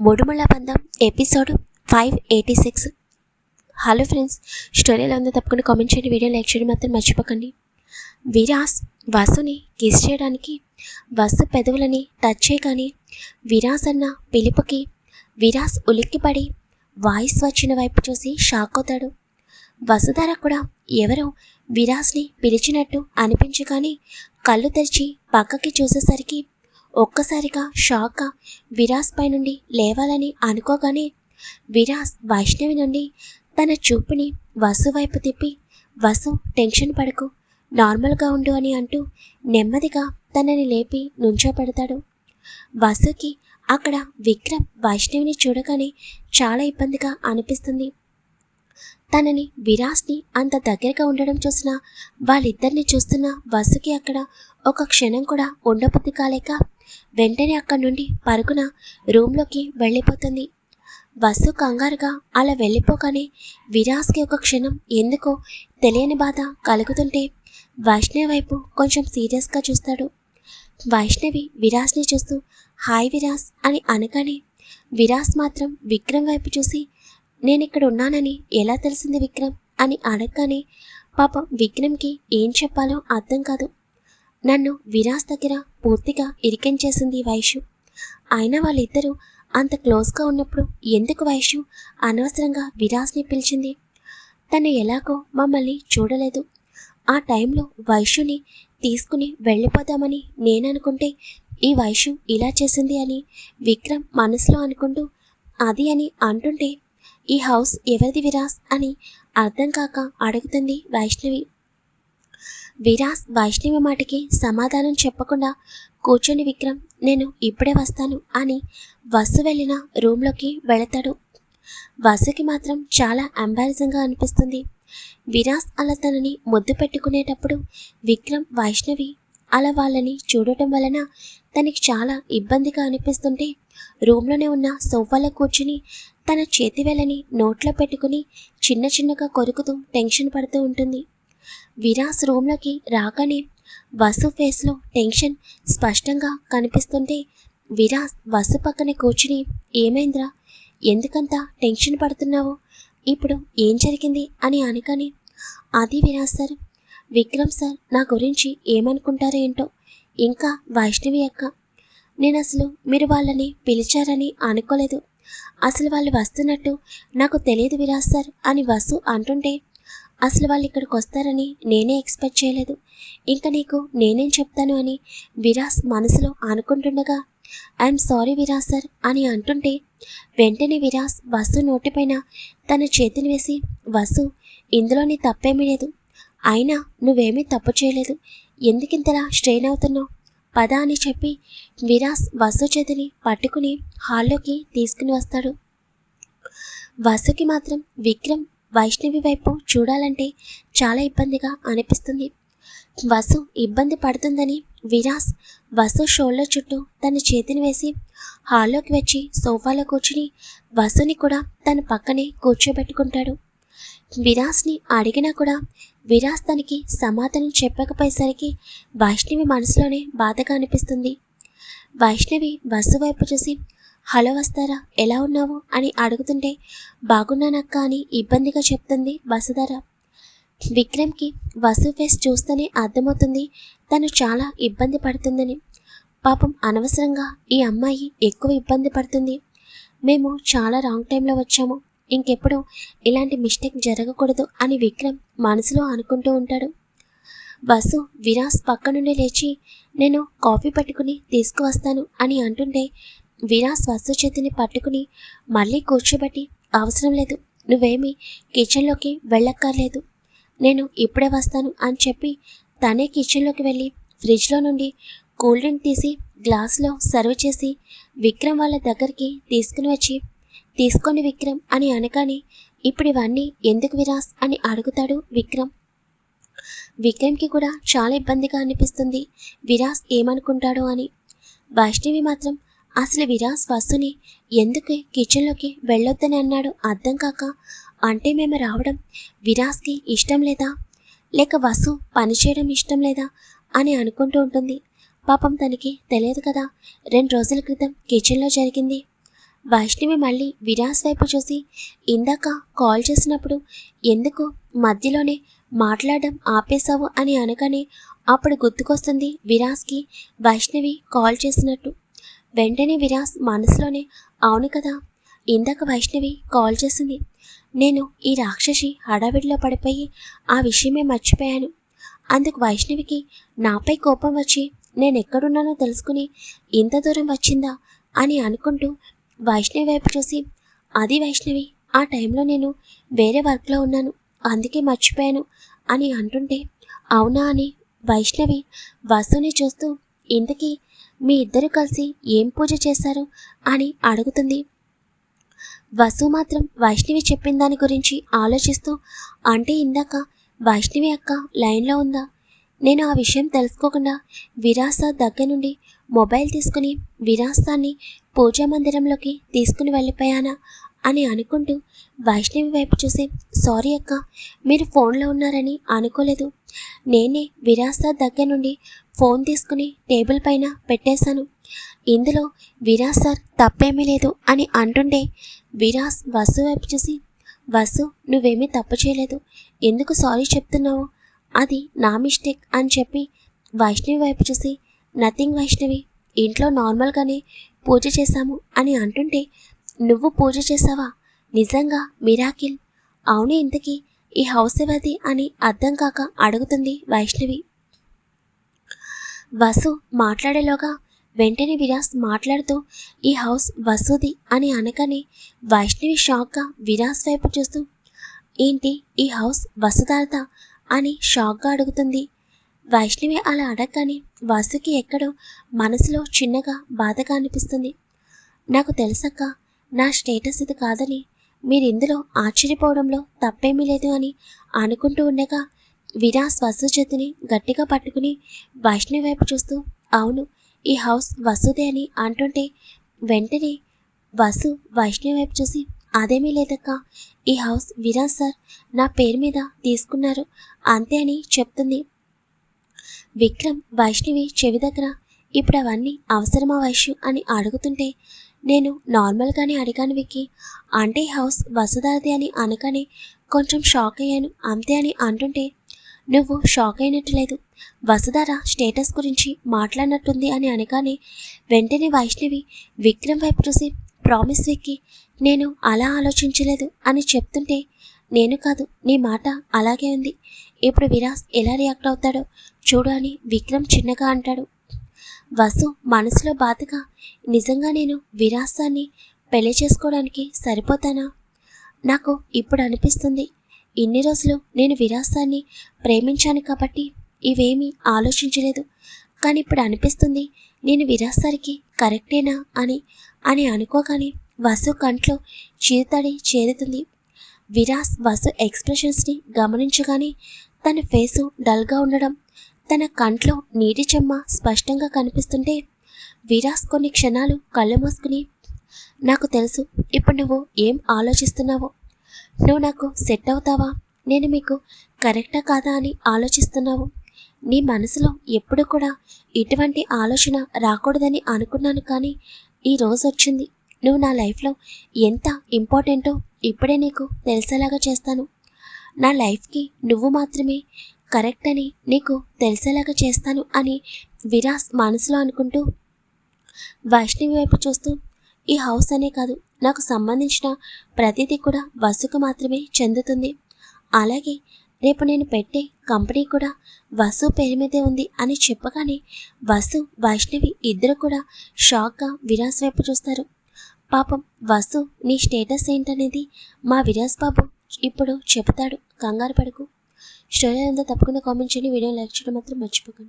Bodumulla Bandham episode five eighty six. Hello friends story ఎలా ఉందో తప్పకుండా కామెంట్ చేయండి వీడియో లైక్ చేయడం మాత్రం మర్చిపోకండి. విరాస్ వసుని కిస్ చేయడానికి వసు పెదవులని టచ్ చేయగానే విరాస్ అన్న పిలుపుకి విరాస్ ఉలిక్కిపడి వాయిస్ వచ్చిన వైపు చూసి షాక్ అవుతాడు. వసుధార కూడా ఎవరో విరాస్ని పిలిచినట్టు అనిపించగానే కళ్ళు తెరిచి పక్కకి చూసేసరికి ఒక్కసారిగా షాక్గా విరాస్ పై నుండి లేవాలని అనుకోగానే విరాస్ వైష్ణవి నుండి తన చూపుని వసు వైపు తిప్పి వసు టెన్షన్ పడకు. నార్మల్గా ఉండు అని అంటూ నెమ్మదిగా తనని లేపి నుంచోపెడతాడు వసుకి అక్కడ విక్రమ్ వైష్ణవిని చూడగానే చాలా ఇబ్బందిగా అనిపిస్తుంది. తనని విరాస్ని అంత దగ్గరగా ఉండడం చూసిన వాళ్ళిద్దరిని చూస్తున్న వసుకి అక్కడ ఒక క్షణం కూడా ఉండబుద్ధి కాలేక వెంటనే అక్కడి నుండి పరుగున రూమ్లోకి వెళ్ళిపోతుంది. వసు కంగారుగా అలా వెళ్ళిపోగానే విరాస్కి ఒక క్షణం ఎందుకో తెలియని బాధ కలుగుతుంటే వైష్ణవి వైపు కొంచెం సీరియస్గా చూస్తాడు. వైష్ణవి విరాస్ని చూస్తూ హాయ్ విరాస్ అని అనగానే విరాస్ మాత్రం విక్రమ్ వైపు చూసి నేను ఇక్కడ ఉన్నానని ఎలా తెలిసింది విక్రమ్? అని అడగగానే పాపం విక్రమ్కి ఏం చెప్పాలో అర్థం కాదు. నన్ను విరాస్ దగ్గర పూర్తిగా ఇరికించేసింది వైషు. అయినా వాళ్ళిద్దరూ అంత క్లోజ్గా ఉన్నప్పుడు ఎందుకు వైషు అనవసరంగా విరాస్ని పిలిచింది? తను ఎలాగో మమ్మల్ని చూడలేదు. ఆ టైంలో వైషుని తీసుకుని వెళ్ళిపోదామని నేననుకుంటే ఈ వైషు ఇలా చేసింది అని విక్రమ్ మనసులో అనుకుంటూ అది అని అంటుంటే ఈ హౌస్ ఎవరిది విరాస్ అని అర్థం కాక అడుగుతుంది వైష్ణవి. విరాస్ వైష్ణవి మాటకి సమాధానం చెప్పకుండా కూర్చొని విక్రమ్ నేను ఇప్పుడే వస్తాను అని వసు వెళ్ళిన రూమ్లోకి వెళతాడు. వసుకి మాత్రం చాలా ఎంబారసింగ్గా అనిపిస్తుంది. విరాస్ అలా తనని ముద్దు పెట్టుకునేటప్పుడు విక్రమ్ వైష్ణవి అలా వాళ్ళని చూడటం వలన తనకి చాలా ఇబ్బందిగా అనిపిస్తుంటే రూమ్లోనే ఉన్న సోఫాలో కూర్చుని తన చేతి వేలని నోట్లో పెట్టుకుని చిన్న చిన్నగా కొరుకుతూ టెన్షన్ పడుతూ ఉంటుంది. విరాస్ రూమ్లోకి రాగానే వసు ఫేస్లో టెన్షన్ స్పష్టంగా కనిపిస్తుంటే విరాస్ వసు పక్కనే కూర్చుని ఏమైందిరా? ఎందుకంత టెన్షన్ పడుతున్నావు? ఇప్పుడు ఏం జరిగింది? అని అనగానే అది విరాస్ సార్ విక్రమ్ సార్ నా గురించి ఏమనుకుంటారో ఏంటో. ఇంకా వైష్ణవి అక్క నేను అసలు మీరు వాళ్ళని పిలిచారని అనుకోలేదు. అసలు వాళ్ళు వస్తున్నట్టు నాకు తెలియదు విరాజ్ సార్ అని వసు అంటుంటే అసలు వాళ్ళు ఇక్కడికి వస్తారని నేనే ఎక్స్పెక్ట్ చేయలేదు. ఇంకా నీకు నేనేం చెప్తాను అని విరాస్ మనసులో అనుకుంటుండగా ఐఎమ్ సారీ విరాస్ సార్ అని అంటుంటే వెంటనే విరాస్ వసు నోటిపైన తన చేతిని వేసి వసు ఇందులోనే తప్పేమీ లేదు. అయినా నువ్వేమీ తప్పు చేయలేదు. ఎందుకింతలా స్ట్రెయిన్ అవుతున్నావు? పద అని చెప్పి విరాస్ వసు చేతిని పట్టుకుని హాల్లోకి తీసుకుని వస్తాడు. వసుకి మాత్రం విక్రమ్ వైష్ణవి వైపు చూడాలంటే చాలా ఇబ్బందిగా అనిపిస్తుంది. వసు ఇబ్బంది పడుతుందని విరాస్ వసు షోల్డర్ చుట్టూ తన చేతిని వేసి హాల్లోకి వచ్చి సోఫాలో కూర్చుని వసుని కూడా తన పక్కనే కూర్చోబెట్టుకుంటాడు. విరాస్ని అడిగినా కూడా విరాస్ తనకి సమాధానం చెప్పకపోయేసరికి వైష్ణవి మనసులోనే బాధగా అనిపిస్తుంది. వైష్ణవి వసు వైపు చూసి హలో వస్తారా? ఎలా ఉన్నావు? అని అడుగుతుంటే బాగున్నానక్క అని ఇబ్బందిగా చెప్తుంది వసుధర. విక్రమ్కి వసు ఫేస్ చూస్తేనే అర్థమవుతుంది తను చాలా ఇబ్బంది పడుతుందని. పాపం అనవసరంగా ఈ అమ్మాయి ఎక్కువ ఇబ్బంది పడుతుంది. మేము చాలా రాంగ్ టైంలో వచ్చాము. ఇంకెప్పుడు ఇలాంటి మిస్టేక్ జరగకూడదు అని విక్రమ్ మనసులో అనుకుంటూ ఉంటాడు. వసు విరాస్ పక్క నుండి లేచి నేను కాఫీ పట్టుకుని తీసుకువస్తాను అని అంటుంటే విరాస్ వసు చేతిని పట్టుకుని మళ్ళీ కూర్చోబెట్టి అవసరం లేదు నువ్వేమీ కిచెన్లోకి వెళ్ళక్కర్లేదు. నేను ఇప్పుడే వస్తాను అని చెప్పి తనే కిచెన్లోకి వెళ్ళి ఫ్రిడ్జ్లో నుండి కూల్ డ్రింక్ తీసి గ్లాస్లో సర్వ్ చేసి విక్రమ్ వాళ్ళ దగ్గరికి తీసుకుని వచ్చి తీసుకోండి విక్రమ్ అని అనగానే ఇప్పుడు ఇవన్నీ ఎందుకు విరాస్ అని అడుగుతాడు విక్రమ్. విక్రమ్కి కూడా చాలా ఇబ్బందిగా అనిపిస్తుంది విరాస్ ఏమనుకుంటాడో అని. వైష్ణవి మాత్రం అసలు విరాస్ వస్తుని ఎందుకు కిచెన్లోకి వెళ్ళొద్దని అన్నాడు అర్థం కాక అంటే మేము రావడం విరాస్కి ఇష్టం లేదా? లేక వసు పనిచేయడం ఇష్టం లేదా అని అనుకుంటూ ఉంటుంది. పాపం తనకి తెలియదు కదా రెండు రోజుల క్రితం కిచెన్లో జరిగింది. వైష్ణవి మళ్ళీ విరాస్ వైపు చూసి ఇందాక కాల్ చేసినప్పుడు ఎందుకు మధ్యలోనే మాట్లాడడం ఆపేశావు? అని అనగానే అప్పుడు గుర్తుకొస్తుంది విరాస్కి వైష్ణవి కాల్ చేసినట్టు. వెంటనే విరాస్ మనసులోనే అవును కదా ఇందాక వైష్ణవి కాల్ చేసింది. నేను ఈ రాక్షసి హడావిడిలో పడిపోయి ఆ విషయమే మర్చిపోయాను. అందుకు వైష్ణవికి నాపై కోపం వచ్చి నేను ఎక్కడున్నానో తెలుసుకుని ఇంత దూరం వచ్చిందా? అని అనుకుంటూ వైష్ణవి వైపు చూసి అది వైష్ణవి ఆ టైంలో నేను వేరే వర్క్లో ఉన్నాను. అందుకే మర్చిపోయాను అని అంటుంటే అవునా అని వైష్ణవి వసుని చూస్తూ ఇంతకీ మీ ఇద్దరు కలిసి ఏం పూజ చేశారు? అని అడుగుతుంది. వసు మాత్రం వైష్ణవి చెప్పిన దాని గురించి ఆలోచిస్తూ అంటే ఇందాక వైష్ణవి అక్క లైన్లో ఉందా? నేను ఆ విషయం తెలుసుకోకుండా విరాస దగ్గర నుండి మొబైల్ తీసుకుని విరాసాన్ని పూజా మందిరంలోకి తీసుకుని వెళ్ళిపోయానా? అని అనుకుంటూ వైష్ణవి వైపు చూసి సారీ అక్క మీరు ఫోన్లో ఉన్నారని అనుకోలేదు. నేనే విరాస దగ్గర నుండి ఫోన్ తీసుకుని టేబుల్ పైన పెట్టేశాను. ఇందులో విరాజ్ సార్ తప్పేమీ లేదు అని అంటుండే విరాస్ వసు వైపు చూసి వసు నువ్వేమీ తప్పు చేయలేదు. ఎందుకు సారీ చెప్తున్నావు? అది నా మిస్టేక్ అని చెప్పి వైష్ణవి వైపు చూసి నథింగ్ వైష్ణవి ఇంట్లో నార్మల్గానే పూజ చేశాము అని అంటుంటే నువ్వు పూజ చేసావా? నిజంగా మిరాకిల్? అవును ఇంతకీ ఈ హౌస్ ఎవరిది అని అర్థం కాక అడుగుతుంది వైష్ణవి. వసు మాట్లాడేలోగా వెంటనే విరాస్ మాట్లాడుతూ ఈ హౌస్ వసుది అని అనగానే వైష్ణవి షాక్గా విరాస్ వైపు చూస్తూ ఏంటి ఈ హౌస్ వసుదారత అని షాక్గా అడుగుతుంది. వైష్ణవి అలా అడగగానే వసుకి ఎక్కడో మనసులో చిన్నగా బాధగా అనిపిస్తుంది. నాకు తెలుసక్క నా స్టేటస్ ఇది కాదని మీరు ఇందులో ఆశ్చర్యపోవడంలో తప్పేమీ లేదు అని అనుకుంటూ ఉండగా విరాస్ వసు చేతిని గట్టిగా పట్టుకుని వైష్ణవి వైపు చూస్తూ అవును ఈ హౌస్ వసుదే అని అంటుంటే వెంటనే వసు వైష్ణవి వైపు చూసి అదేమీ లేదక్క ఈ హౌస్ విరాజ్ సార్ నా పేరు మీద తీసుకున్నారు అంతే అని చెప్తుంది. విక్రమ్ వైష్ణవి చెవి దగ్గర ఇప్పుడు అవన్నీ అవసరమా వైష్యు అని అడుగుతుంటే నేను నార్మల్గానే అడిగాను విక్కి. ఆంటీ హౌస్ వసుదాది అని అనగానే కొంచెం షాక్ అయ్యాను. అంతే అని అంటుంటే నువ్వు షాక్ అయినట్టు లేదు వసుధార స్టేటస్ గురించి మాట్లాడినట్టుంది అని అనగానే వెంటనే వైష్ణవి విక్రమ్ వైపు చూసి ప్రామిస్ విక్కి నేను అలా ఆలోచించలేదు అని చెప్తుంటే నేను కాదు నీ మాట అలాగే ఉంది. ఇప్పుడు విరాస్ ఎలా రియాక్ట్ అవుతాడో చూడు అని విక్రమ్ చిన్నగా అంటాడు. వసు మనసులో బాధగా నిజంగా నేను విరాసాన్ని పెళ్ళి చేసుకోవడానికి సరిపోతానా? నాకు ఇప్పుడు అనిపిస్తుంది ఇన్ని రోజులు నేను విరాసాన్ని ప్రేమించాను కాబట్టి ఇవేమీ ఆలోచించలేదు. కానీ ఇప్పుడు అనిపిస్తుంది నేను విరాసారికి కరెక్టేనా అని అని అనుకోగానే వసు కంట్లో చిరుతడి చేరుతుంది. విరాస్ వసు ఎక్స్ప్రెషన్స్ని గమనించగానే తన ఫేసు డల్గా ఉండడం తన కంట్లో నీటి చెమ్మ స్పష్టంగా కనిపిస్తుంటే విరాస్ కొన్ని క్షణాలు కళ్ళు మూసుకుని నాకు తెలుసు ఇప్పుడు నువ్వు ఏం ఆలోచిస్తున్నావో? నువ్వు నాకు సెట్ అవుతావా? నేను మీకు కరెక్టా కాదా అని ఆలోచిస్తున్నావు? నీ మనసులో ఎప్పుడు కూడా ఇటువంటి ఆలోచన రాకూడదని అనుకున్నాను కానీ ఈ రోజు వచ్చింది. నువ్వు నా లైఫ్లో ఎంత ఇంపార్టెంటో ఇప్పుడే నీకు తెలిసేలాగా చేస్తాను. నా లైఫ్కి నువ్వు మాత్రమే కరెక్ట్ అని నీకు తెలిసేలాగా చేస్తాను అని విరాస్ మనసులో అనుకుంటూ వైష్ణవి వైపు చూస్తూ ఈ హౌస్ అనే కాదు నాకు సంబంధించిన ప్రతిదీ కూడా వసుకు మాత్రమే చెందుతుంది. అలాగే రేపు నేను పెట్టే కంపెనీ కూడా వసు పేరు మీదే ఉంది అని చెప్పగానే వసు వైష్ణవి ఇద్దరు కూడా షాక్గా విరాస్ వైపు చూస్తారు. పాపం వసు నీ స్టేటస్ ఏంటనేది మా విరాస్ బాబు ఇప్పుడు చెబుతాడు. కంగారు పడుకు. స్టోరీ అంతా తప్పకుండా కామెంట్ చేయండి. వీడియో లైక్ చేయడం మాత్రం మర్చిపోకండి.